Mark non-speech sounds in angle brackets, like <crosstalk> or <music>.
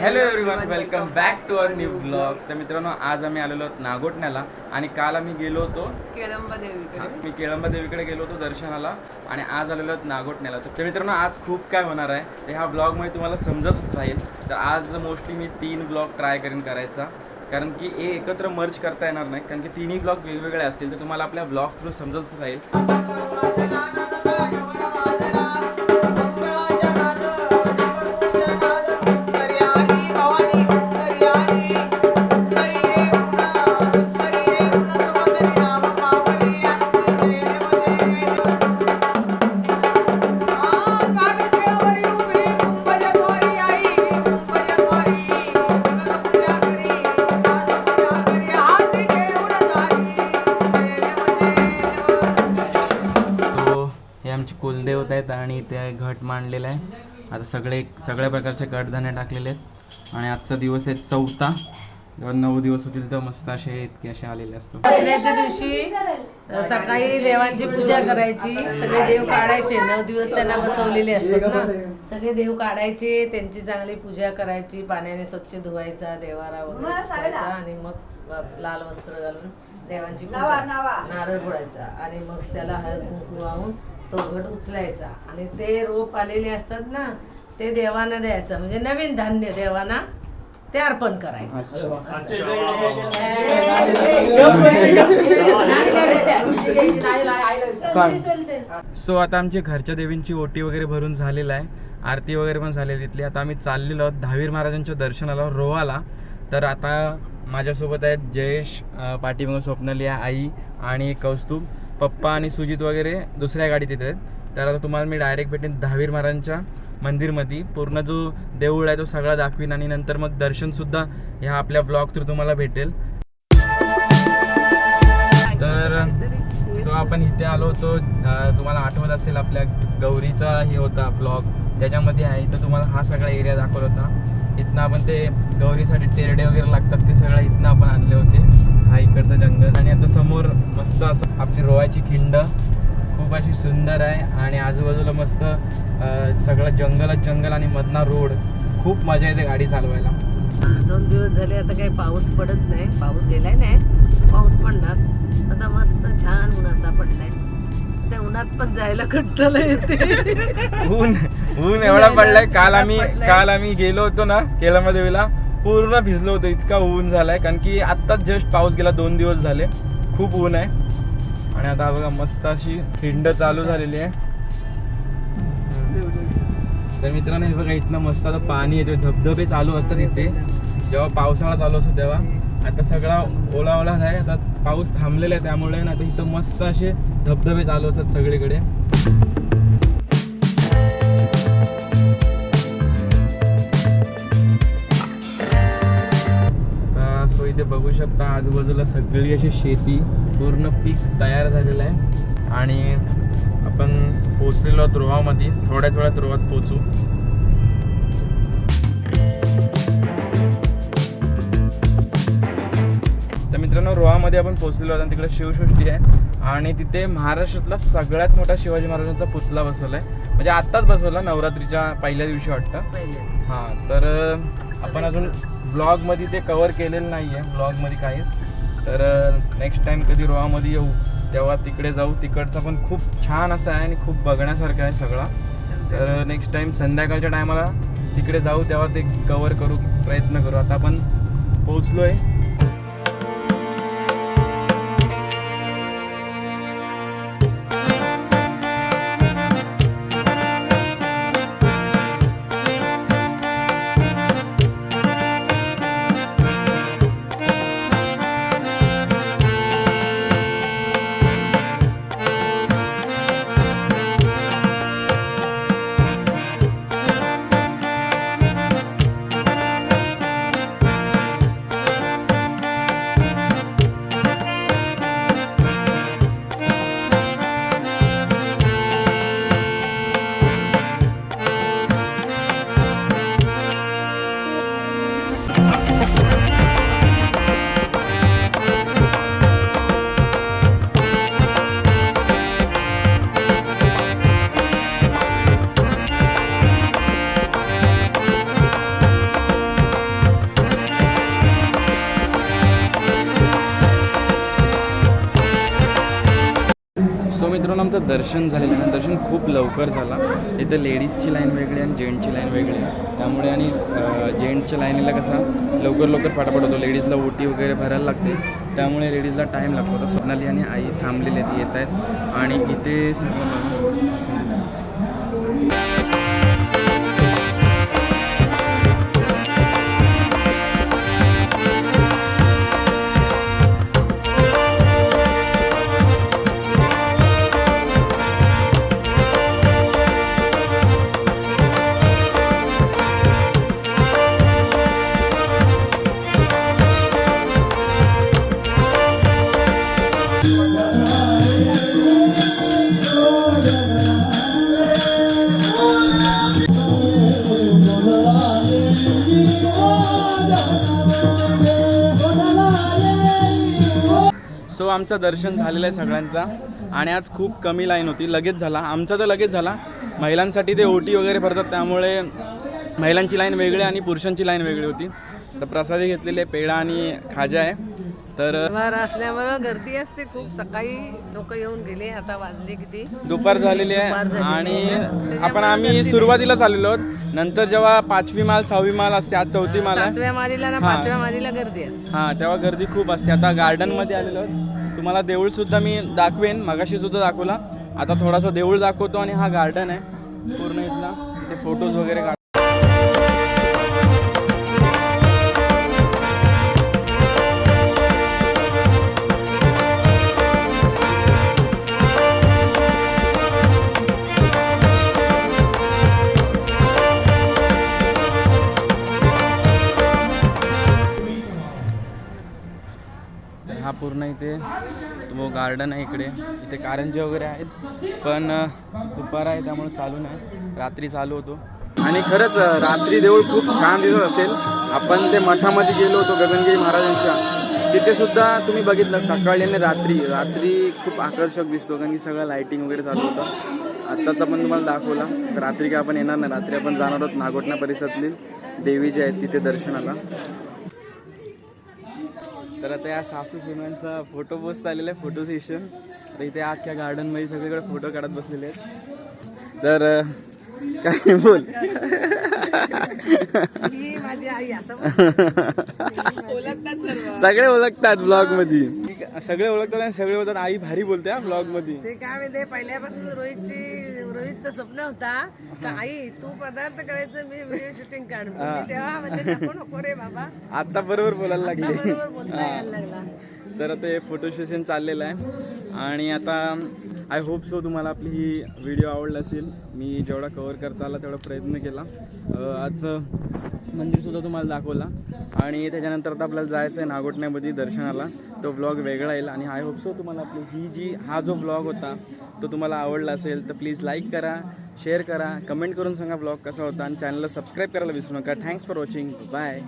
Hello everyone welcome back to our new blog तर मित्रांनो आज आम्ही आलेलो आहोत नागोठण्याला आणि काल आम्ही गेलो होतो. केळंबा देवीकडे मी केळंबा देवीकडे गेलो होतो दर्शनाला आणि आज आलेलो आहोत नागोठण्याला तर मित्रांनो आज खूप काय होणार आहे तर ह्या ब्लॉगमुळे तुम्हाला समजत राहील. तर आज मोस्टली मी तीन ब्लॉग ट्राय करेन करायचा. कारण की हे एकत्र मर्ज करता येणार नाही. कारण की तिन्ही ब्लॉग वेगवेगळे असतील तर तुम्हाला आपल्या ब्लॉग थ्रू समजत राहील. आहेत आणि ते घट मांडलेलं आहे. आता सगळे सगळ्या प्रकारचे कडधान्य टाकलेले आहेत. आणि आजचा दिवस आहे चौथा. जेव्हा नऊ दिवस होतील तर मस्त असे इतके असे आलेले असतात दसऱ्याच्या दिवशी सकाळी देवांची पूजा करायची. सगळे देव काढायचे. नऊ दिवस त्यांना बसवलेले असतात ना. सगळे देव काढायचे त्यांची चांगली पूजा करायची. पाण्याने स्वच्छ धुवायचा देवारा वगैरे पुसायचा आणि मग लाल वस्त्र घालून देवांची पूजा. नारळ फोडायचा आणि मग त्याला हळद कुंकू वाहून तो घट उचलायचा. आणि ते रोप आलेले असतात ना ते देवांना द्यायचं. म्हणजे नवीन धान्य देवांना ते अर्पण करायचं. सो आता आमची घरच्या देवींची ओटी वगैरे भरून झालेलं आहे. आरती वगैरे पण झालेली तिथली. आता आम्ही चाललेलो आहोत दहावीर महाराजांच्या दर्शनाला रोहाला. तर आता माझ्यासोबत आहेत जयेश पाठीमागं स्वप्नली आहे, आई आणि कौस्तुभ. पप्पा आणि सुजित वगैरे दुसऱ्या गाडीत येत आहेत तर आता तुम्हाला मी डायरेक्ट भेटेन दहावीर महाराजांच्या मंदिरमध्ये. पूर्ण जो देऊळ आहे तो सगळा दाखवीन आणि नंतर मग दर्शनसुद्धा ह्या आपल्या ब्लॉग थ्रू तुम्हाला भेटेल. तर सो आपण इथे आलो होतो तुम्हाला आठवत असेल आपल्या गौरीचा हे होता ब्लॉग त्याच्यामध्ये आहे इथं तुम्हाला हा सगळा एरिया दाखवत होता. इथनं आपण ते गौरीसाठी टेरडे वगैरे लागतात ते सगळं इथनं आपण आणले होते. हा इकडचं जंगल. आणि आता समोर मस्त असं आपली रोवाची खिंड. खूप अशी सुंदर आहे. आणि आजूबाजूला मस्त सगळं जंगलच जंगल आणि मधना रोड. खूप मजा येते गाडी चालवायला. दोन दिवस झाले आता काही पाऊस पडत नाही. पाऊस गेलाय नाही. पाऊस पडणार. आता मस्त छान ऊन असा पडलाय. त्या उन्हात पण जायला कंटाळा येते. ऊन ऊन <laughs> एवढा पडलाय. काल आम्ही काल आम्ही गेलो होतो ना केळमा देवीला पूर्ण भिजलो होतो इतका ऊन झालाय कारण की आत्ताच जस्ट पाऊस गेला दोन दिवस झाले. खूप ऊन आहे. आणि आता बघा मस्त अशी खिंड चालू झालेली आहे. तर मित्रांनो हे बघा इथनं मस्त आता पाणी येते धबधबे चालू असतात इथे. जेव्हा पावसाळा चालू असतो तेव्हा. आता सगळा ओला ओला आहे. आता पाऊस थांबलेला आहे त्यामुळे ना आता इथं मस्त असे धबधबे चालू असतात सगळीकडे. बघू शकता आजूबाजूला सगळी अशी शेती पूर्ण पीक तयार झालेलं आहे. आणि आपण पोचलेलो आहोत रोहामध्ये. थोड्याच वेळात रोहात पोचू तर मित्रांनो रोहामध्ये आपण पोचलेलो आहोत आणि तिकडे शिवसृष्टी आहे. आणि तिथे महाराष्ट्रातला सगळ्यात मोठा शिवाजी महाराजांचा पुतळा बसवला आहे म्हणजे आत्ताच बसवला नवरात्रीच्या पहिल्या दिवशी वाटतं. हां तर आपण अजून ब्लॉगमध्ये ते कवर केलेलं नाही आहे ब्लॉगमध्ये काहीच. तर नेक्स्ट टाईम कधी रोहामध्ये येऊ तेव्हा तिकडे जाऊ. तिकडचा पण खूप छान असं आहे आणि खूप बघण्यासारखं आहे सगळा. तर नेक्स्ट टाईम संध्याकाळच्या टायमाला तिकडे जाऊ तेव्हा ते कवर करू प्रयत्न करू. आता आपण पोचलो आहे मित्रांनो आमचं दर्शन झालेलं आहे. दर्शन खूप लवकर झाला. इथं लेडीजची लाईन वेगळी आणि जेंट्सची लाईन वेगळी आहे. त्यामुळे आणि जेंट्सच्या लाईनीला कसा लवकर लवकर फाटाफट होतो. लेडीजला ओटी वगैरे भरायला लागते. त्यामुळे लेडीजला टाईम लागतो. तर स्वप्नाली आणि आई थांबलेली आहेत येत आहेत. आणि इथे सर्व आमचं दर्शन झालेलं आहे सगळ्यांचा. आणि आज खूप कमी लाईन होती. लगेच झाला. आमचा तर लगेच झाला. महिलांसाठी ते ओटी वगैरे भरतात. त्यामुळे महिलांची लाईन वेगळी आणि पुरुषांची लाईन वेगळी होती. तर प्रसादी घेतलेले पेढा आणि खाजा आहे. तर वार असल्यामुळं गर्दी असते खूप. सकाळी लोक येऊन गेले आता वाजले किती? दुपार झालेली आहे आणि. आपण आम्ही सुरुवातीलाच आलेलो आहोत. नंतर जेव्हा पाचवी माल सहावी माल असते आज चौथी माल आहे. सातव्या मारीला ना. पाचव्या मारीला गर्दी असते. हां तेव्हा गर्दी खूप असते. आता गार्डनमध्ये आलेलो आहोत. तुम्हाला देऊळ सुद्धा मी दाखवेन. मगाशी सुद्धा दाखवला. आता थोडासा देऊळ दाखवतो आणि हा गार्डन आहे. पूर्ण इथला. ते फोटोज वगैरे पूर्ण इथे. तो गार्डन आहे इकडे. इथे कारंजे वगैरे आहेत. पण दुपार आहे त्यामुळे चालू नाही. रात्री चालू होतो. आणि खरंच रात्री देऊळ खूप छान दिसत असेल. आपण ते मठामध्ये गेलो होतो गगनगिरी महाराजांच्या. तिथे सुद्धा तुम्ही बघितलं सकाळी आणि रात्री. रात्री खूप आकर्षक दिसतो कारण की सगळं लायटिंग वगैरे चालू होतं. आत्ताचा पण तुम्हाला दाखवला. रात्री काय आपण येणार नाही. रात्री आपण जाणार आहोत नागोटणा परिसरातली देवी जी आहेत तिथे दर्शनाला. तर आता या सासू सुनांचा फोटो पोस्ट आलेला आहे फोटो सेशन तर इथे अख्ख्या गार्डनमध्ये सगळीकडे फोटो काढत बसलेले आहेत. तर काय बोल? माझी आई असं सगळे ओळखतात ब्लॉगमध्ये सगळे ओळखतात आणि सगळे बोलतात आई भारी बोलते हा ब्लॉगमध्ये ते काय माहिती पहिल्यापासून रोहितची रोहितचं स्वप्न होता का आई तू पदार्थ करायचं मी व्हिडिओ शूटिंग काढ. मी तेव्हा म्हणजे नको नको रे बाबा. आता बरोबर बोलायला लागले. बरोबर बोलता यायला लागला. तर आता हे फोटो सेशन चाललेलं आहे. आणि आता आय होप सो तुम्हाला आपली ही व्हिडिओ आवडला असेल. मी जेवढा कव्हर करता आला तेवढा प्रयत्न केला. आजचं मंदिरसुद्धा तुम्हाला दाखवला. आणि त्याच्यानंतर आता आपल्याला जायचं आहे नागोटण्यामध्ये दर्शनाला. तो ब्लॉग वेगळा येईल. आणि आय होप सो तुम्हाला आपली ही जी हा जो ब्लॉग होता तो तुम्हाला आवडला असेल तर प्लीज लाईक करा शेअर करा कमेंट करून सांगा ब्लॉग कसा होता. आणि चॅनलला सबस्क्राईब करायला विसरू नका. Thanks for watching bye